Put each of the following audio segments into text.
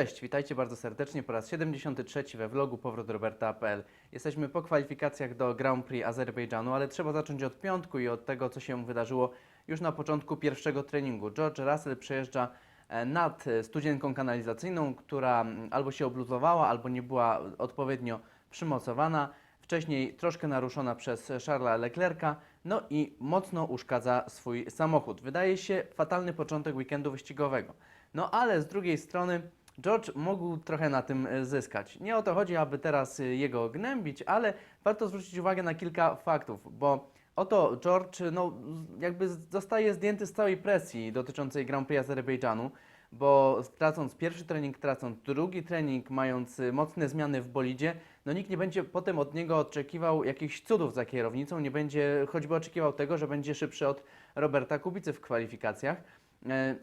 Cześć, witajcie bardzo serdecznie po raz 73 we vlogu Powrót Roberta.pl. Jesteśmy po kwalifikacjach do Grand Prix Azerbejdżanu, ale trzeba zacząć od piątku i od tego, co się wydarzyło już na początku pierwszego treningu. George Russell przejeżdża e, nad studzienką kanalizacyjną, która albo się obluzowała, albo nie była odpowiednio przymocowana. Wcześniej troszkę naruszona przez Charlesa Leclerca, no i mocno uszkadza swój samochód. Wydaje się fatalny początek weekendu wyścigowego. No ale z drugiej strony George mógł trochę na tym e, zyskać. Nie o to chodzi, aby teraz e, jego gnębić, ale warto zwrócić uwagę na kilka faktów, bo oto George no, jakby zostaje zdjęty z całej presji dotyczącej Grand Prix Azerbejdżanu, bo tracąc pierwszy trening, tracąc drugi trening, mając e, mocne zmiany w bolidzie, no nikt nie będzie potem od niego oczekiwał jakichś cudów za kierownicą, nie będzie choćby oczekiwał tego, że będzie szybszy od Roberta Kubicy w kwalifikacjach.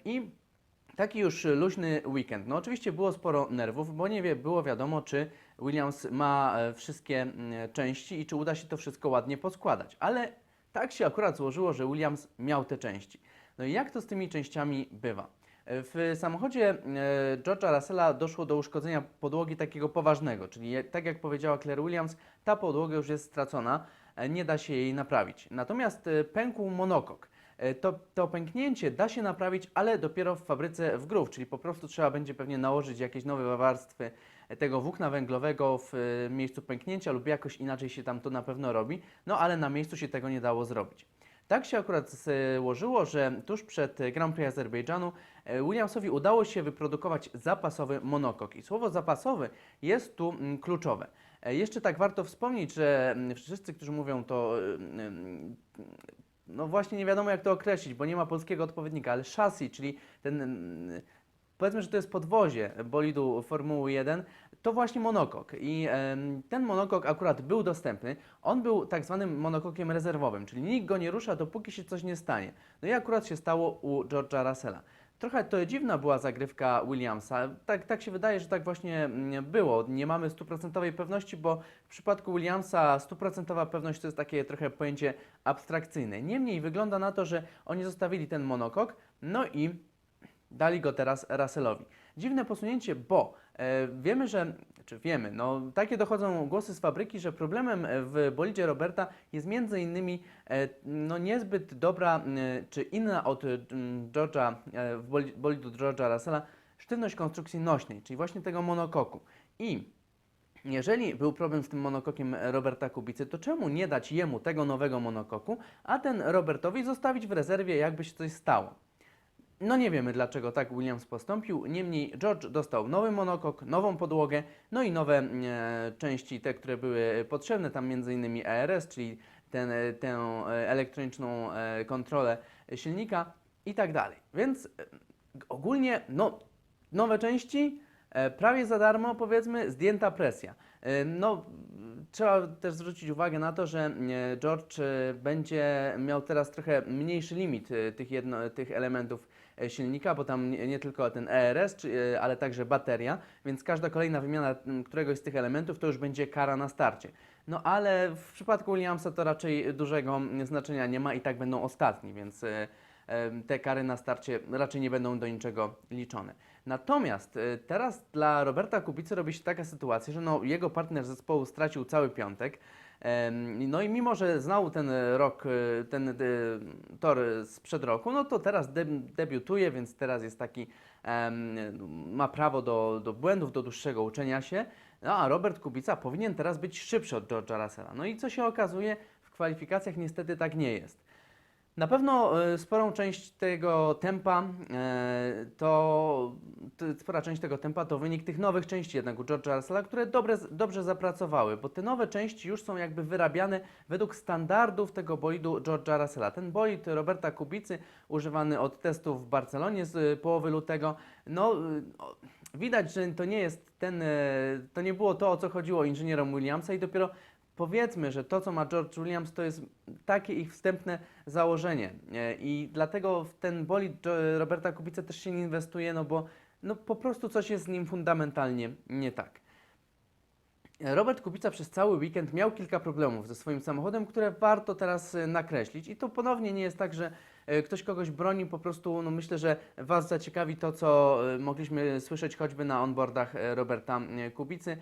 I Taki już luźny weekend. No oczywiście było sporo nerwów, bo nie wie, było wiadomo, czy Williams ma e, wszystkie mm, części i czy uda się to wszystko ładnie poskładać. Ale tak się akurat złożyło, że Williams miał te części. No i jak to z tymi częściami bywa? E, W samochodzie e, George'a Russella doszło do uszkodzenia podłogi takiego poważnego, czyli tak jak powiedziała Claire Williams, ta podłoga już jest stracona, nie da się jej naprawić. Natomiast pękł monokok. E, To, to pęknięcie da się naprawić, ale dopiero w fabryce w grów, czyli po prostu trzeba będzie pewnie nałożyć jakieś nowe warstwy e, tego włókna węglowego w e, miejscu pęknięcia lub jakoś inaczej się tam to na pewno robi, no ale na miejscu się tego nie dało zrobić. Tak się akurat złożyło, że tuż przed Grand Prix Azerbejdżanu Williamsowi udało się wyprodukować zapasowy monokok. I słowo zapasowy jest tu mm, kluczowe. Jeszcze tak warto wspomnieć, że mm, wszyscy, którzy mówią to y, no właśnie nie wiadomo jak to określić, bo nie ma polskiego odpowiednika, ale chassis, czyli ten, mm, powiedzmy, że to jest podwozie bolidu Formuły 1, to właśnie monokok. I ten monokok akurat był dostępny. On był tak zwanym monokokiem rezerwowym, czyli nikt go nie rusza, dopóki się coś nie stanie. No i akurat się stało u George'a Russella. Trochę to dziwna była zagrywka Williamsa. Tak, tak się wydaje, że tak właśnie mm, było. Nie mamy stuprocentowej pewności, bo w przypadku Williamsa stuprocentowa pewność to jest takie trochę pojęcie abstrakcyjne. Niemniej wygląda na to, że oni zostawili ten monokok, no i dali go teraz Russellowi. Dziwne posunięcie, bo wiemy, że, czy wiemy, no takie dochodzą głosy z fabryki, że problemem e, w bolidzie Roberta jest między innymi e, no niezbyt dobra, e, czy inna od e, George'a, e, bolidu George'a Russella, sztywność konstrukcji nośnej, czyli właśnie tego monokoku. I jeżeli był problem z tym monokokiem Roberta Kubicy, to czemu nie dać jemu tego nowego monokoku, a ten Robertowi zostawić w rezerwie, jakby się coś stało? No nie wiemy dlaczego tak Williams postąpił, niemniej George dostał nowy monokok, nową podłogę, no i nowe e, części, te, które były potrzebne, tam m.in. ERS, czyli ten, e, tę e, elektroniczną e, kontrolę silnika i tak dalej. Więc ogólnie, no, nowe części, prawie za darmo, powiedzmy, zdjęta presja. No, trzeba też zwrócić uwagę na to, że e, George będzie miał teraz trochę mniejszy limit tych, jedno, tych elementów silnika, bo tam nie, nie tylko ten ERS, czy, e, ale także bateria, więc każda kolejna wymiana któregoś z tych elementów to już będzie kara na starcie. No ale w przypadku Williamsa to raczej dużego znaczenia nie ma i tak będą ostatni, więc e, te kary na starcie raczej nie będą do niczego liczone. Natomiast e, teraz dla Roberta Kubicy robi się taka sytuacja, że no, jego partner zespołu stracił cały piątek. No i mimo, że znał ten rok, e, ten e, tor sprzed roku, no to teraz de debiutuje, więc teraz jest taki, ma prawo do, do błędów, do dłuższego uczenia się. No a Robert Kubica powinien teraz być szybszy od George'a Russella. No i co się okazuje, w kwalifikacjach niestety tak nie jest. Na pewno e, sporą część tego tempa e, to, spora część tego tempa to wynik tych nowych części jednak u George'a Russella, które dobre, dobrze zapracowały, bo te nowe części już są jakby wyrabiane według standardów tego bolidu George'a Russella. Ten bolid Roberta Kubicy używany od testów w Barcelonie z e, połowy lutego, no widać, że to nie jest ten, to nie było to o co chodziło inżynierom Williamsa i dopiero Powiedzmy, że to, co ma George Williams, to jest takie ich wstępne założenie E, i dlatego w ten bolid Roberta Kubica też się nie inwestuje, no bo no po prostu coś jest z nim fundamentalnie nie tak. Robert Kubica przez cały weekend miał kilka problemów ze swoim samochodem, które warto teraz e, nakreślić. I to ponownie nie jest tak, że e, ktoś kogoś broni, po prostu no myślę, że Was zaciekawi to, co mogliśmy słyszeć choćby na onboardach Roberta Kubicy.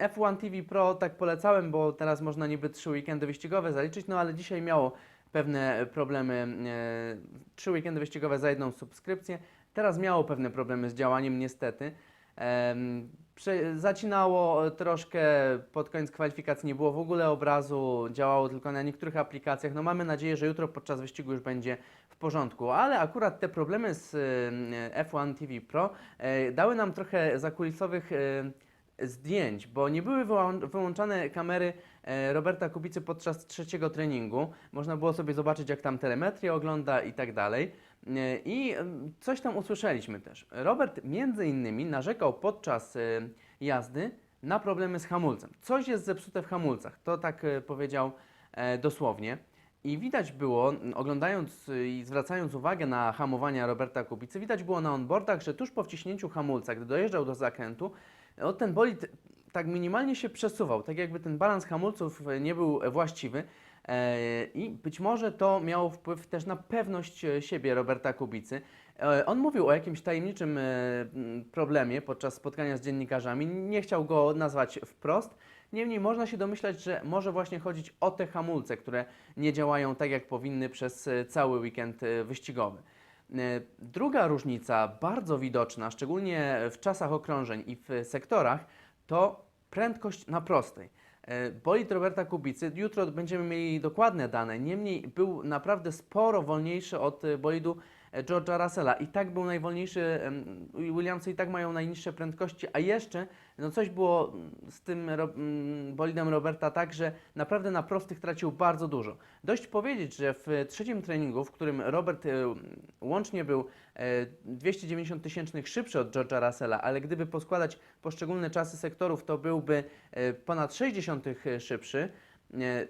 E, F1 TV Pro tak polecałem, bo teraz można niby trzy weekendy wyścigowe zaliczyć, no ale dzisiaj miało pewne problemy, e, trzy weekendy wyścigowe za jedną subskrypcję. Teraz miało pewne problemy z działaniem, niestety. Zacinało troszkę, pod koniec kwalifikacji nie było w ogóle obrazu, działało tylko na niektórych aplikacjach. No mamy nadzieję, że jutro podczas wyścigu już będzie w porządku, ale akurat te problemy z em, F1 TV Pro e, dały nam trochę zakulisowych e, zdjęć, bo nie były wyłą- wyłączane kamery e, Roberta Kubicy podczas trzeciego treningu. Można było sobie zobaczyć, jak tam telemetrię ogląda i tak dalej. E, I coś tam usłyszeliśmy też. Robert między innymi narzekał podczas e, jazdy na problemy z hamulcem. Coś jest zepsute w hamulcach, to tak powiedział dosłownie. I widać było, oglądając i zwracając uwagę na hamowania Roberta Kubicy, widać było na onboardach, że tuż po wciśnięciu hamulca, gdy dojeżdżał do zakrętu, o, ten bolid tak minimalnie się przesuwał, tak jakby ten balans hamulców e, nie był właściwy. E, I być może to miało wpływ też na pewność e, siebie Roberta Kubicy. E, On mówił o jakimś tajemniczym e, problemie podczas spotkania z dziennikarzami. Nie chciał go nazwać wprost. Niemniej można się domyślać, że może właśnie chodzić o te hamulce, które nie działają tak jak powinny przez e, cały weekend e, wyścigowy. E, Druga różnica, bardzo widoczna, szczególnie w czasach okrążeń i w sektorach, to prędkość na prostej. E, Bolid Roberta Kubicy, jutro będziemy mieli dokładne dane, niemniej był naprawdę sporo wolniejszy od e, bolidu George'a Russella i tak był najwolniejszy, Williamsy i tak mają najniższe prędkości, a jeszcze no coś było mm, z tym ro, mm, bolidem Roberta tak, że naprawdę na prostych tracił bardzo dużo. Dość powiedzieć, że w trzecim treningu, w którym Robert e, łącznie był e, 290 tysięcznych szybszy od George'a Russella, ale gdyby poskładać poszczególne czasy sektorów, to byłby e, ponad 60 szybszy. E,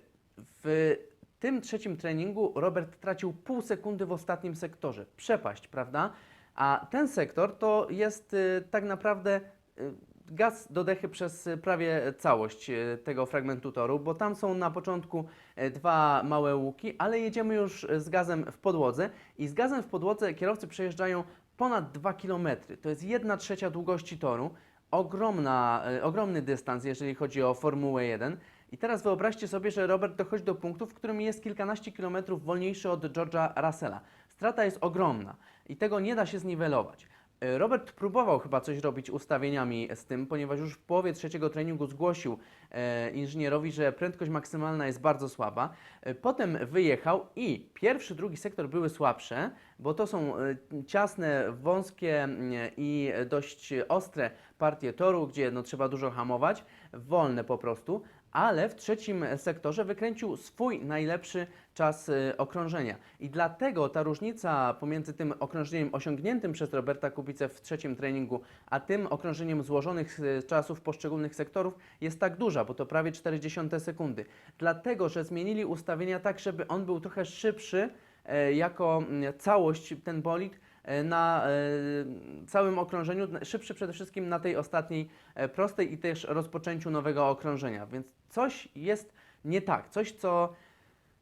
W tym trzecim treningu Robert tracił pół sekundy w ostatnim sektorze. Przepaść, prawda? A ten sektor to jest e, tak naprawdę e, gaz do dechy przez e, prawie całość e, tego fragmentu toru, bo tam są na początku e, dwa małe łuki, ale jedziemy już e, z gazem w podłodze i z gazem w podłodze kierowcy przejeżdżają ponad 2 km. To jest 1 trzecia długości toru. Ogromna, e, ogromny dystans, jeżeli chodzi o Formułę 1. I teraz wyobraźcie sobie, że Robert dochodzi do punktu, w którym jest kilkanaście kilometrów wolniejszy od George'a Russella. Strata jest ogromna i tego nie da się zniwelować. Robert próbował chyba coś robić ustawieniami z tym, ponieważ już w połowie trzeciego treningu zgłosił e, inżynierowi, że prędkość maksymalna jest bardzo słaba. E, potem wyjechał i pierwszy, drugi sektor były słabsze, bo to są e, ciasne, wąskie i dość ostre partie toru, gdzie no, trzeba dużo hamować, wolne po prostu, ale w trzecim sektorze wykręcił swój najlepszy czas y, okrążenia. I dlatego ta różnica pomiędzy tym okrążeniem osiągniętym przez Roberta Kubicę w trzecim treningu, a tym okrążeniem złożonych z czasów poszczególnych sektorów jest tak duża, bo to prawie 40 sekundy. Dlatego, że zmienili ustawienia tak, żeby on był trochę szybszy e, jako mm, całość ten bolid na e, całym okrążeniu, szybszy przede wszystkim na tej ostatniej e, prostej i też rozpoczęciu nowego okrążenia. Więc coś jest nie tak, coś co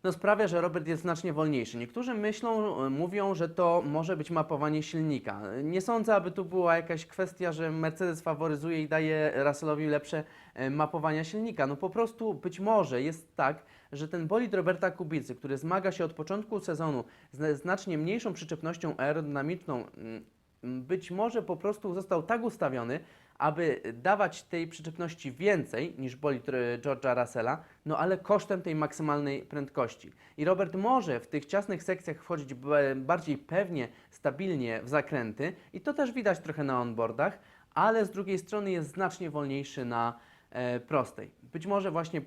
no, sprawia, że Robert jest znacznie wolniejszy. Niektórzy myślą, e, mówią, że to może być mapowanie silnika. Nie sądzę, aby tu była jakaś kwestia, że Mercedes faworyzuje i daje Russellowi lepsze e, mapowania silnika. No po prostu być może jest tak, że ten bolid Roberta Kubicy, który zmaga się od początku sezonu z znacznie mniejszą przyczepnością aerodynamiczną, mm, być może po prostu został tak ustawiony, aby dawać tej przyczepności więcej niż bolid George'a Russella, no ale kosztem tej maksymalnej prędkości. I Robert może w tych ciasnych sekcjach wchodzić bardziej pewnie, stabilnie w zakręty i to też widać trochę na onboardach, ale z drugiej strony jest znacznie wolniejszy na e, prostej. Być może właśnie e,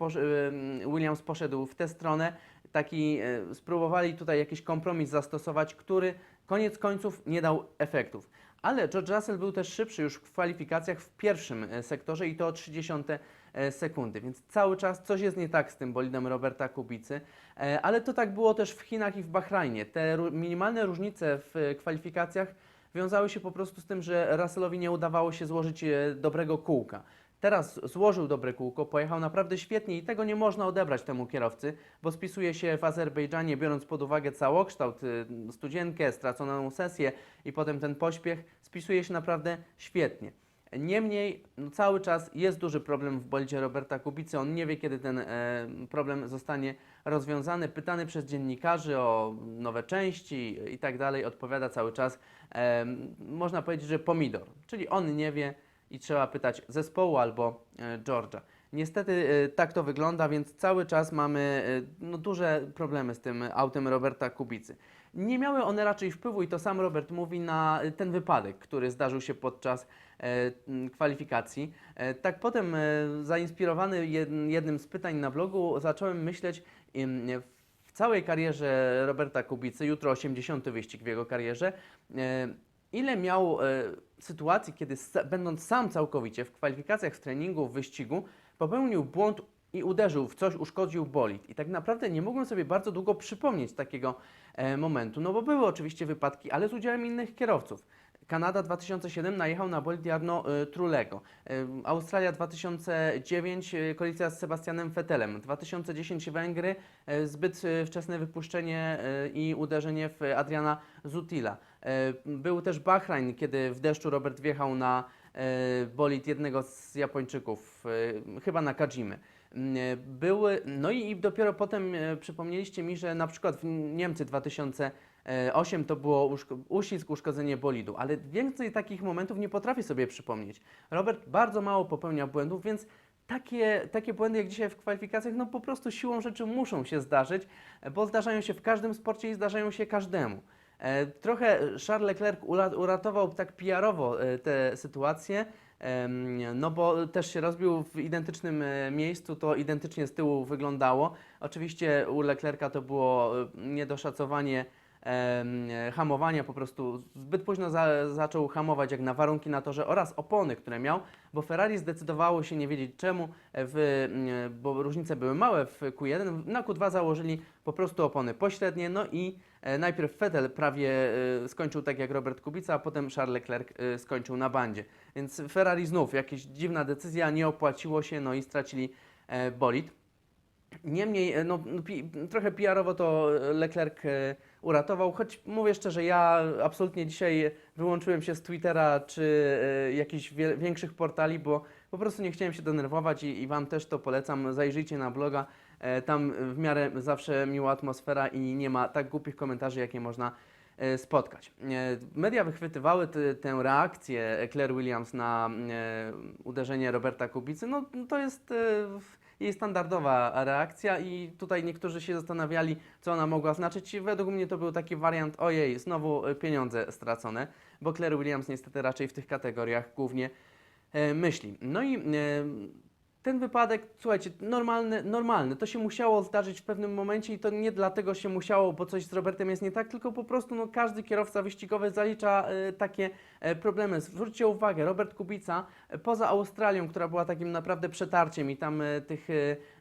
Williams poszedł w tę stronę, taki e, spróbowali tutaj jakiś kompromis zastosować, który koniec końców nie dał efektów. Ale George Russell był też szybszy już w kwalifikacjach w pierwszym e, sektorze i to o 30 e, sekundy, więc cały czas coś jest nie tak z tym bolidem Roberta Kubicy, E, ale to tak było też w Chinach i w Bahrajnie. Te minimalne różnice w kwalifikacjach wiązały się po prostu z tym, że Russellowi nie udawało się złożyć dobrego kółka. Teraz złożył dobre kółko, pojechał naprawdę świetnie i tego nie można odebrać temu kierowcy, bo spisuje się w Azerbejdżanie, biorąc pod uwagę całokształt, y, studzienkę, straconą sesję i potem ten pośpiech, spisuje się naprawdę świetnie. Niemniej no, cały czas jest duży problem w bolidzie Roberta Kubicy. On nie wie, kiedy ten e, problem zostanie rozwiązany. Pytany przez dziennikarzy o nowe części i tak dalej, odpowiada cały czas, e, można powiedzieć, że pomidor. Czyli on nie wie i trzeba pytać zespołu albo e, George'a. Niestety e, tak to wygląda, więc cały czas mamy e, no, duże problemy z tym autem Roberta Kubicy. Nie miały one raczej wpływu i to sam Robert mówi na ten wypadek, który zdarzył się podczas kwalifikacji. Tak potem, zainspirowany jed- jednym z pytań na blogu, zacząłem myśleć w całej karierze Roberta Kubicy, jutro 80. wyścig w jego karierze, ile miał e, sytuacji, kiedy będąc sam całkowicie w kwalifikacjach, w treningu, w wyścigu, popełnił błąd i uderzył w coś, uszkodził bolid. I tak naprawdę nie mogłem sobie bardzo długo przypomnieć takiego e, momentu, no bo były oczywiście wypadki, ale z udziałem innych kierowców. Kanada 2007 najechał na bolid Jarno e, Trulego. E, Australia 2009 e, kolizja z Sebastianem Vettelem. 2010 Węgry e, zbyt e, wczesne wypuszczenie e, i uderzenie w Adriana Zutila. E, Był też Bahrain, kiedy w deszczu Robert wjechał na e, bolid jednego z Japończyków, e, chyba na Kajimy. Mm, Były, no i dopiero potem przypomnieliście mi, że na przykład w Niemcy 2008 to było uszko- uścisk, uszkodzenie bolidu, ale więcej takich momentów nie potrafię sobie przypomnieć. Robert bardzo mało popełnia błędów, więc takie, takie błędy jak dzisiaj w kwalifikacjach, no po prostu siłą rzeczy muszą się zdarzyć, bo zdarzają się w każdym sporcie i zdarzają się każdemu. E, Trochę Charles Leclerc uratował tak PR-owo e, tę sytuację, no bo też się rozbił w identycznym e, miejscu, to identycznie z tyłu wyglądało. Oczywiście u Leclerca to było niedoszacowanie hamowania, po prostu zbyt późno za, zaczął hamować jak na warunki na torze oraz opony, które miał, bo Ferrari zdecydowało się nie wiedzieć czemu, e, w, bo różnice były małe w Q1, na Q2 założyli po prostu opony pośrednie, no i e, najpierw Vettel prawie e, skończył tak jak Robert Kubica, a potem Charles Leclerc skończył na bandzie. Więc Ferrari znów, jakaś dziwna decyzja, nie opłaciło się, no i stracili bolid. Niemniej, no, trochę PR-owo to Leclerc uratował, choć mówię szczerze, ja absolutnie dzisiaj wyłączyłem się z Twittera czy e, jakichś większych portali, bo po prostu nie chciałem się denerwować i, i Wam też to polecam. Zajrzyjcie na bloga, e, tam w miarę zawsze miła atmosfera i nie ma tak głupich komentarzy, jakie można e, spotkać. Media wychwytywały ty, tę reakcję Claire Williams na uderzenie Roberta Kubicy. No to jest jej standardowa reakcja i tutaj niektórzy się zastanawiali, co ona mogła znaczyć. Według mnie to był taki wariant, ojej, znowu e, pieniądze stracone, bo Claire Williams niestety raczej w tych kategoriach głównie e, myśli. No i e, ten wypadek, słuchajcie, normalny, normalny. To się musiało zdarzyć w pewnym momencie i to nie dlatego się musiało, bo coś z Robertem jest nie tak, tylko po prostu no, każdy kierowca wyścigowy zalicza e, takie e, problemy. Zwróćcie uwagę, Robert Kubica e, poza Australią, która była takim naprawdę przetarciem i tam tych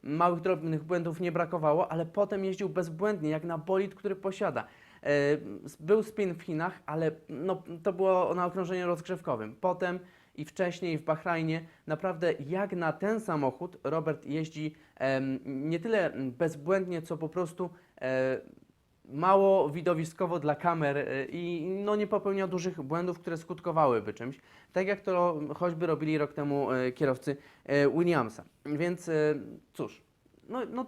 małych, drobnych błędów nie brakowało, ale potem jeździł bezbłędnie, jak na bolid, który posiada. Był spin w Chinach, ale no, to było na okrążeniu rozgrzewkowym. Potem i wcześniej w Bahrajnie, naprawdę jak na ten samochód Robert jeździ nie tyle bezbłędnie, co po prostu mało widowiskowo dla kamer e, i no, nie popełniał dużych błędów, które skutkowałyby czymś. Tak jak to choćby robili rok temu e, kierowcy e, Williamsa. Więc cóż, no, no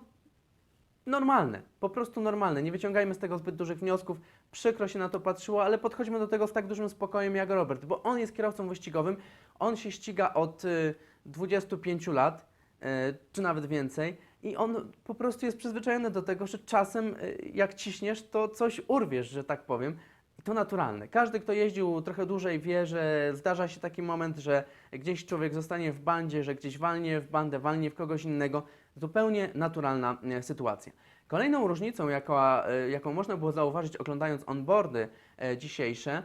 normalne, po prostu normalne. Nie wyciągajmy z tego zbyt dużych wniosków. Przykro się na to patrzyło, ale podchodźmy do tego z tak dużym spokojem jak Robert, bo on jest kierowcą wyścigowym, on się ściga od y, 25 lat, y, czy nawet więcej, i on po prostu jest przyzwyczajony do tego, że czasem y, jak ciśniesz, to coś urwiesz, że tak powiem. I to naturalne. Każdy, kto jeździł trochę dłużej, wie, że zdarza się taki moment, że gdzieś człowiek zostanie w bandzie, że gdzieś walnie w bandę, walnie w kogoś innego. Zupełnie naturalna e, sytuacja. Kolejną różnicą, jaka, e, jaką można było zauważyć oglądając onboardy e, dzisiejsze,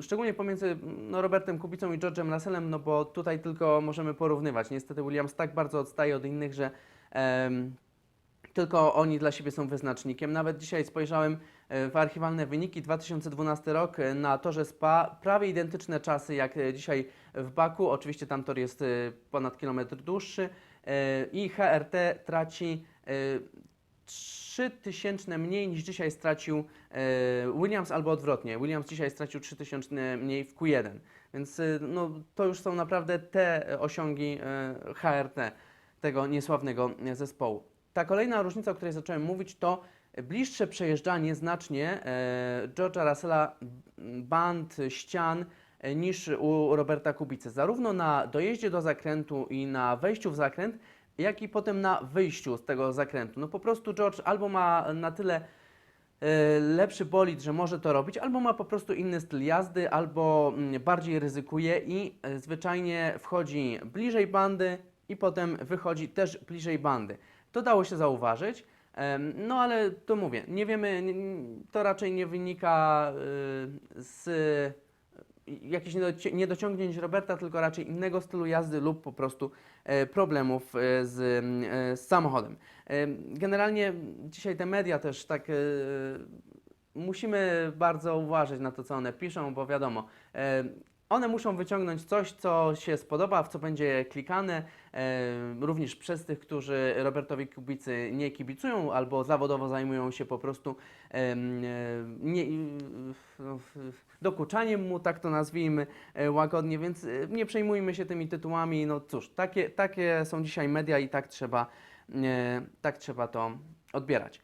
szczególnie pomiędzy no, Robertem Kubicą i George'em Russellem, no bo tutaj tylko możemy porównywać. Niestety Williams tak bardzo odstaje od innych, że em, tylko oni dla siebie są wyznacznikiem. Nawet dzisiaj spojrzałem w archiwalne wyniki 2012 rok na torze SPA, prawie identyczne czasy jak dzisiaj w Baku. Oczywiście tam tor jest ponad kilometr dłuższy i HRT traci e, 3000 mniej niż dzisiaj stracił e, Williams albo odwrotnie. Williams dzisiaj stracił 3000 mniej w Q1. Więc e, no, to już są naprawdę te osiągi e, HRT, tego niesławnego e, zespołu. Ta kolejna różnica, o której zacząłem mówić, to bliższe przejeżdżanie znacznie e, George'a Russella band, ścian e, niż u Roberta Kubicy. Zarówno na dojeździe do zakrętu i na wejściu w zakręt, jak i potem na wyjściu z tego zakrętu. No po prostu George albo ma na tyle e, lepszy bolid, że może to robić, albo ma po prostu inny styl jazdy, albo mm, bardziej ryzykuje i e, zwyczajnie wchodzi bliżej bandy i potem wychodzi też bliżej bandy. To dało się zauważyć. No ale to mówię, nie wiemy, to raczej nie wynika z jakichś niedoci- niedociągnięć Roberta, tylko raczej innego stylu jazdy lub po prostu e, problemów e, z, e, z samochodem. Generalnie dzisiaj te media też tak musimy bardzo uważać na to, co one piszą, bo wiadomo, one muszą wyciągnąć coś, co się spodoba, w co będzie klikane, również przez tych, którzy Robertowi Kubicy nie kibicują albo zawodowo zajmują się po prostu nie, no, dokuczaniem mu, tak to nazwijmy e, łagodnie, więc e, nie przejmujmy się tymi tytułami. No cóż, takie, takie są dzisiaj media i tak trzeba, e, tak trzeba to odbierać.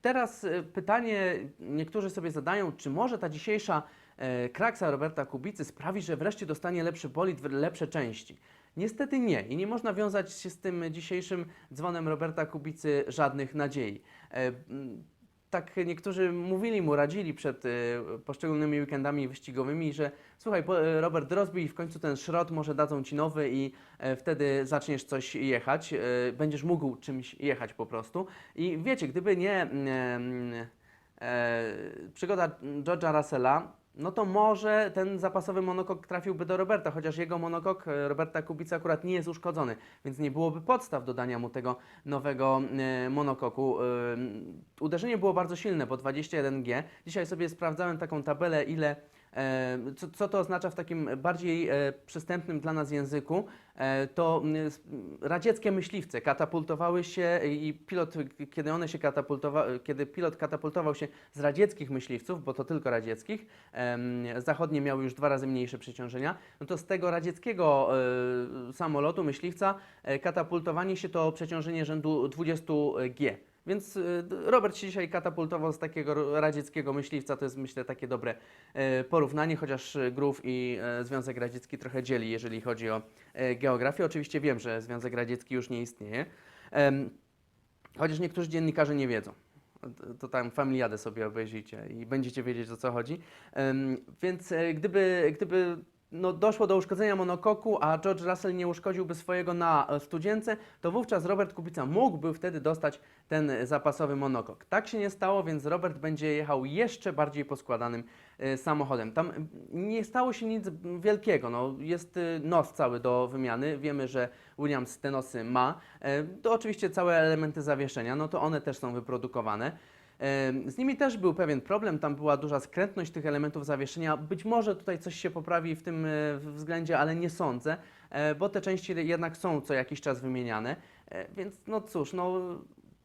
Teraz pytanie niektórzy sobie zadają, czy może ta dzisiejsza kraksa Roberta Kubicy sprawi, że wreszcie dostanie lepszy bolid, lepsze części. Niestety nie i nie można wiązać się z tym dzisiejszym dzwonem Roberta Kubicy żadnych nadziei. E, Tak niektórzy mówili mu, radzili przed e, poszczególnymi weekendami wyścigowymi, że słuchaj, e, Robert, rozbij w końcu ten szrot, może dadzą ci nowy i wtedy zaczniesz coś jechać, będziesz mógł czymś jechać po prostu. I wiecie, gdyby nie mm, przygoda George'a Russella, no to może ten zapasowy monokok trafiłby do Roberta, chociaż jego monokok e, Roberta Kubicy akurat nie jest uszkodzony, więc nie byłoby podstaw do dania mu tego nowego e, monokoku. Uderzenie było bardzo silne, bo 21G. Dzisiaj sobie sprawdzałem taką tabelę, ile Co, co to oznacza w takim bardziej e, przystępnym dla nas języku? E, to radzieckie myśliwce katapultowały się i pilot, kiedy one się katapultowały, kiedy pilot katapultował się z radzieckich myśliwców, bo to tylko radzieckich, zachodnie miały już dwa razy mniejsze przeciążenia, no to z tego radzieckiego e, samolotu, myśliwca, e, katapultowanie się to przeciążenie rzędu 20 G. Więc y, Robert się dzisiaj katapultował z takiego radzieckiego myśliwca, to jest myślę takie dobre e, porównanie, chociaż e, Grów i e, Związek Radziecki trochę dzieli, jeżeli chodzi o e, geografię. Oczywiście wiem, że Związek Radziecki już nie istnieje, chociaż niektórzy dziennikarze nie wiedzą. To- tam familiadę sobie obejrzyjcie i będziecie wiedzieć o co chodzi. Więc gdyby, gdyby no, doszło do uszkodzenia monokoku, a George Russell nie uszkodziłby swojego na e, studzience, to wówczas Robert Kubica mógłby wtedy dostać ten zapasowy monokok. Tak się nie stało, więc Robert będzie jechał jeszcze bardziej poskładanym e, samochodem. Tam nie stało się nic wielkiego. No, jest e, nos cały do wymiany. Wiemy, że Williams te nosy ma. E, To oczywiście całe elementy zawieszenia, no to one też są wyprodukowane. Z nimi też był pewien problem, tam była duża skrętność tych elementów zawieszenia. Być może tutaj coś się poprawi w tym e, względzie, ale nie sądzę, e, bo te części jednak są co jakiś czas wymieniane. E, Więc no cóż, no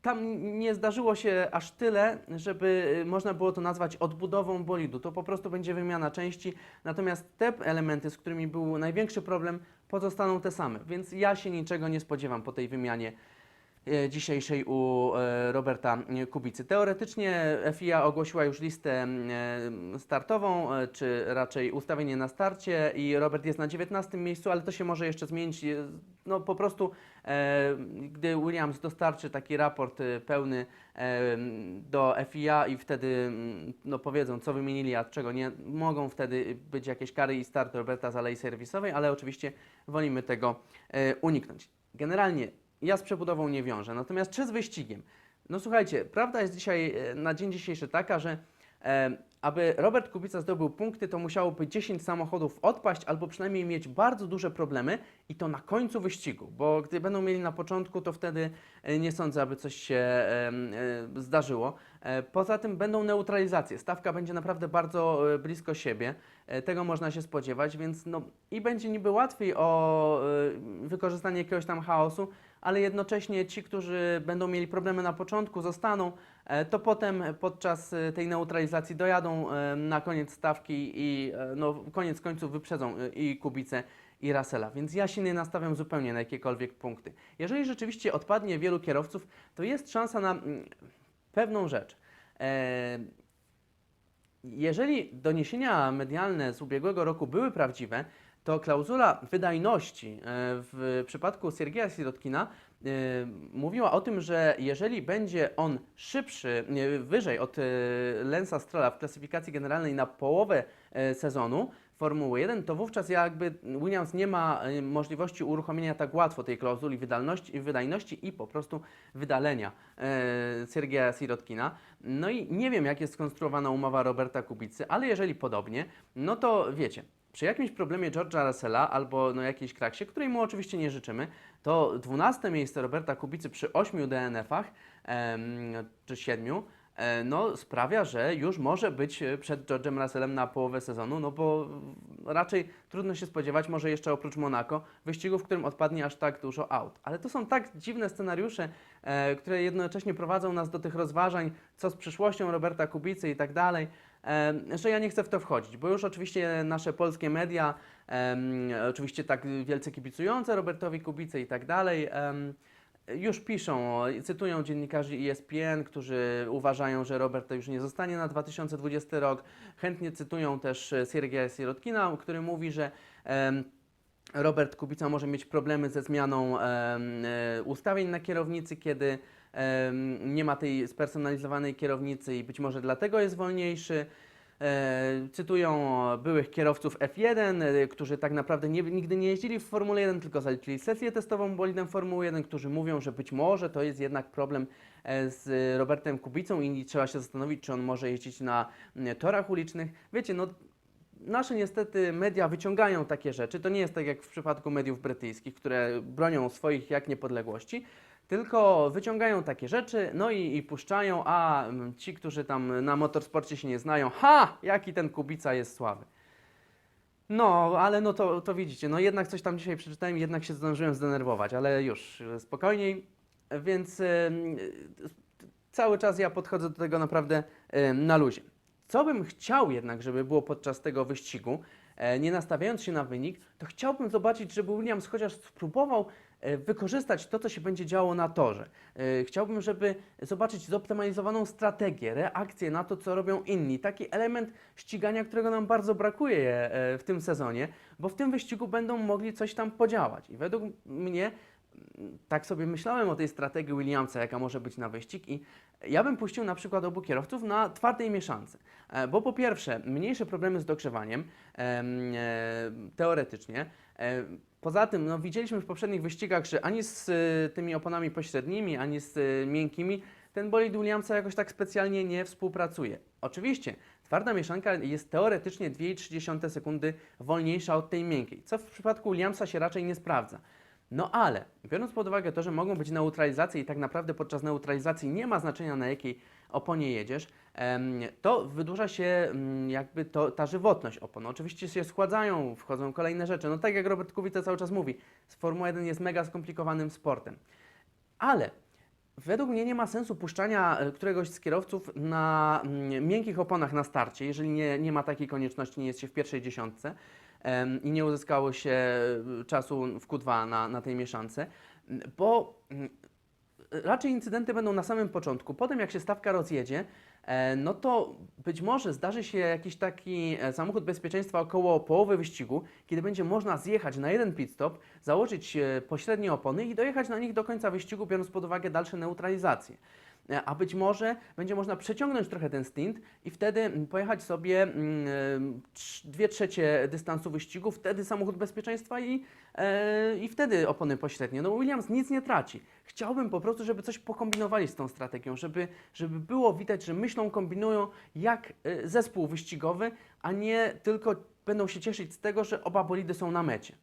tam nie zdarzyło się aż tyle, żeby można było to nazwać odbudową bolidu. To po prostu będzie wymiana części, natomiast te elementy, z którymi był największy problem, pozostaną te same. Więc ja się niczego nie spodziewam po tej wymianie dzisiejszej u e, Roberta e, Kubicy. Teoretycznie FIA ogłosiła już listę e, startową, e, czy raczej ustawienie na starcie i Robert jest na 19 miejscu, ale to się może jeszcze zmienić. E, No po prostu, e, gdy Williams dostarczy taki raport e, pełny e, do FIA i wtedy no, powiedzą, co wymienili, a czego nie, mogą wtedy być jakieś kary i start Roberta z alei serwisowej, ale oczywiście wolimy tego e, uniknąć. Generalnie ja z przebudową nie wiążę. Natomiast czy z wyścigiem? No słuchajcie, prawda jest dzisiaj e, na dzień dzisiejszy taka, że E, aby Robert Kubica zdobył punkty, to musiałoby 10 samochodów odpaść albo przynajmniej mieć bardzo duże problemy i to na końcu wyścigu, bo gdy będą mieli na początku, to wtedy e, nie sądzę, aby coś się e, e, zdarzyło. E, Poza tym będą neutralizacje. Stawka będzie naprawdę bardzo e, blisko siebie. E, Tego można się spodziewać, więc no i będzie niby łatwiej o e, wykorzystanie jakiegoś tam chaosu, ale jednocześnie ci, którzy będą mieli problemy na początku, zostaną, e, to potem podczas e, tej neutralizacji dojadą e, na koniec stawki i no, koniec końców wyprzedzą i Kubicę i Russella, więc ja się nie nastawiam zupełnie na jakiekolwiek punkty. Jeżeli rzeczywiście odpadnie wielu kierowców, to jest szansa na mm, pewną rzecz. Jeżeli doniesienia medialne z ubiegłego roku były prawdziwe, to klauzula wydajności e, w przypadku Siergieja Sirotkina e, mówiła o tym, że jeżeli będzie on szybszy, wyżej od e, Lensa Strolla w klasyfikacji generalnej na połowę sezonu Formuły 1, to wówczas jakby Williams nie ma możliwości uruchomienia tak łatwo tej klauzuli wydajności, wydajności i po prostu wydalenia Siergieja Sirotkina. No i nie wiem, jak jest skonstruowana umowa Roberta Kubicy, ale jeżeli podobnie, no to wiecie, przy jakimś problemie George'a Russella albo no jakiejś kraksie, której mu oczywiście nie życzymy, to 12 miejsce Roberta Kubicy przy 8 DNF-ach em, czy 7 e, no, sprawia, że już może być e, przed George'em Russellem na połowę sezonu, no bo raczej trudno się spodziewać, może jeszcze oprócz Monaco, wyścigu, w którym odpadnie aż tak dużo aut. Ale to są tak dziwne scenariusze, e, które jednocześnie prowadzą nas do tych rozważań, co z przyszłością Roberta Kubicy i tak dalej, że ja nie chcę w to wchodzić, bo już oczywiście nasze polskie media, oczywiście tak wielce kibicujące Robertowi Kubicy i tak dalej, już piszą, cytują dziennikarzy ESPN, którzy uważają, że Robert to już nie zostanie na 2020 rok. Chętnie cytują też Siergieja Sirotkina, który mówi, że Robert Kubica może mieć problemy ze zmianą e, ustawień na kierownicy, kiedy nie ma tej spersonalizowanej kierownicy i być może dlatego jest wolniejszy. E, cytują byłych kierowców F1, e, którzy tak naprawdę nie, nigdy nie jeździli w Formule 1, tylko zaliczyli sesję testową bolidem Formuły 1, którzy mówią, że być może to jest jednak problem e, z Robertem Kubicą i trzeba się zastanowić, czy on może jeździć na torach ulicznych. Wiecie, no nasze niestety media wyciągają takie rzeczy. To nie jest tak jak w przypadku mediów brytyjskich, które bronią swoich jak niepodległości, tylko wyciągają takie rzeczy, no i, i puszczają, a mm, ci, którzy tam na motorsporcie się nie znają, ha, jaki ten Kubica jest słaby. No, ale no to, to widzicie, no jednak coś tam dzisiaj przeczytałem, jednak się zdążyłem zdenerwować, ale już e, spokojniej, więc e, cały czas ja podchodzę do tego naprawdę e, na luzie. Co bym chciał jednak, żeby było podczas tego wyścigu, e, nie nastawiając się na wynik, to chciałbym zobaczyć, żeby Williams chociaż spróbował e, wykorzystać to, co się będzie działo na torze. E, Chciałbym, żeby zobaczyć zoptymalizowaną strategię, reakcję na to, co robią inni. Taki element ścigania, którego nam bardzo brakuje e, w tym sezonie, bo w tym wyścigu będą mogli coś tam podziałać. I według mnie mm, tak sobie myślałem o tej strategii Williamsa, jaka może być na wyścig i ja bym puścił na przykład obu kierowców na twardej mieszance, E, bo po pierwsze mniejsze problemy z dogrzewaniem em, e, teoretycznie, E, Poza tym, no, widzieliśmy w poprzednich wyścigach, że ani z e, tymi oponami pośrednimi, ani z e, miękkimi ten bolid Williamsa jakoś tak specjalnie nie współpracuje. Oczywiście, twarda mieszanka jest teoretycznie 2,3 sekundy wolniejsza od tej miękkiej, co w przypadku Williamsa się raczej nie sprawdza. No ale, biorąc pod uwagę to, że mogą być neutralizacje i tak naprawdę podczas neutralizacji nie ma znaczenia na jakiej oponie jedziesz, to wydłuża się mm, jakby to, ta żywotność opon. Oczywiście się składzają, wchodzą kolejne rzeczy. No tak jak Robert Kubica cały czas mówi, Formuła 1 jest mega skomplikowanym sportem. Ale według mnie nie ma sensu puszczania e, któregoś z kierowców na mm, miękkich oponach na starcie, jeżeli nie, nie ma takiej konieczności, nie jest się w pierwszej dziesiątce i nie uzyskało się e, czasu w Q2 na, na tej mieszance, bo mm, raczej incydenty będą na samym początku. Potem, jak się stawka rozjedzie, no to być może zdarzy się jakiś taki e, samochód bezpieczeństwa około połowy wyścigu, kiedy będzie można zjechać na jeden pit stop, założyć e, pośrednie opony i dojechać na nich do końca wyścigu, biorąc pod uwagę dalsze neutralizacje. e, a być może będzie można przeciągnąć trochę ten stint i wtedy pojechać sobie e, dwie trzecie dystansu wyścigu, wtedy samochód bezpieczeństwa i, e, i wtedy opony pośrednie. No Williams nic nie traci. Chciałbym po prostu, żeby coś pokombinowali z tą strategią, żeby, żeby było widać, że myślą, kombinują jak e, zespół wyścigowy, a nie tylko będą się cieszyć z tego, że oba bolidy są na mecie.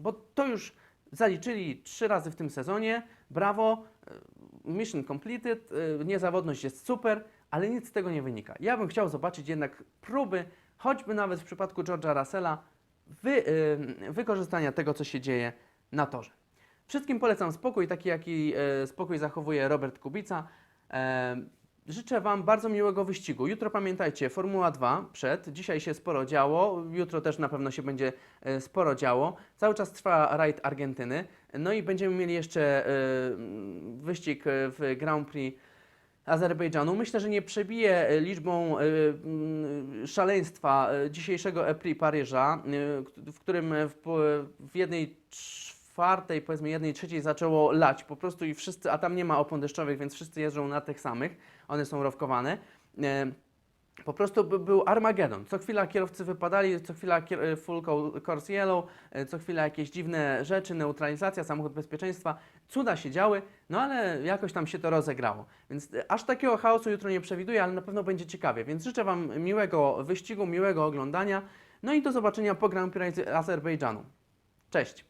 Bo to już zaliczyli trzy razy w tym sezonie. Brawo, e, mission completed, e, niezawodność jest super, ale nic z tego nie wynika. Ja bym chciał zobaczyć jednak próby, choćby nawet w przypadku George'a Russella, wy, wykorzystania tego, co się dzieje na torze. Wszystkim polecam spokój, taki jaki e, spokój zachowuje Robert Kubica. E, Życzę Wam bardzo miłego wyścigu. Jutro pamiętajcie, Formuła 2 przed. Dzisiaj się sporo działo. Jutro też na pewno się będzie e, sporo działo. Cały czas trwa rajd Argentyny. No i będziemy mieli jeszcze wyścig w Grand Prix Azerbejdżanu. Myślę, że nie przebije liczbą szaleństwa dzisiejszego E-Prix Paryża, w którym w jednej czwartej, powiedzmy jednej trzeciej zaczęło lać po prostu i wszyscy, a tam nie ma opon deszczowych, więc wszyscy jeżdżą na tych samych, one są rowkowane. E, po prostu by, był Armagedon. Co chwila kierowcy wypadali, co chwila e, full co- course yellow, e, co chwila jakieś dziwne rzeczy, neutralizacja, samochód bezpieczeństwa. Cuda się działy, no ale jakoś tam się to rozegrało. Więc aż takiego chaosu jutro nie przewiduję, ale na pewno będzie ciekawie. Więc życzę Wam miłego wyścigu, miłego oglądania. No i do zobaczenia po Grand Prix Azerbejdżanu. Cześć!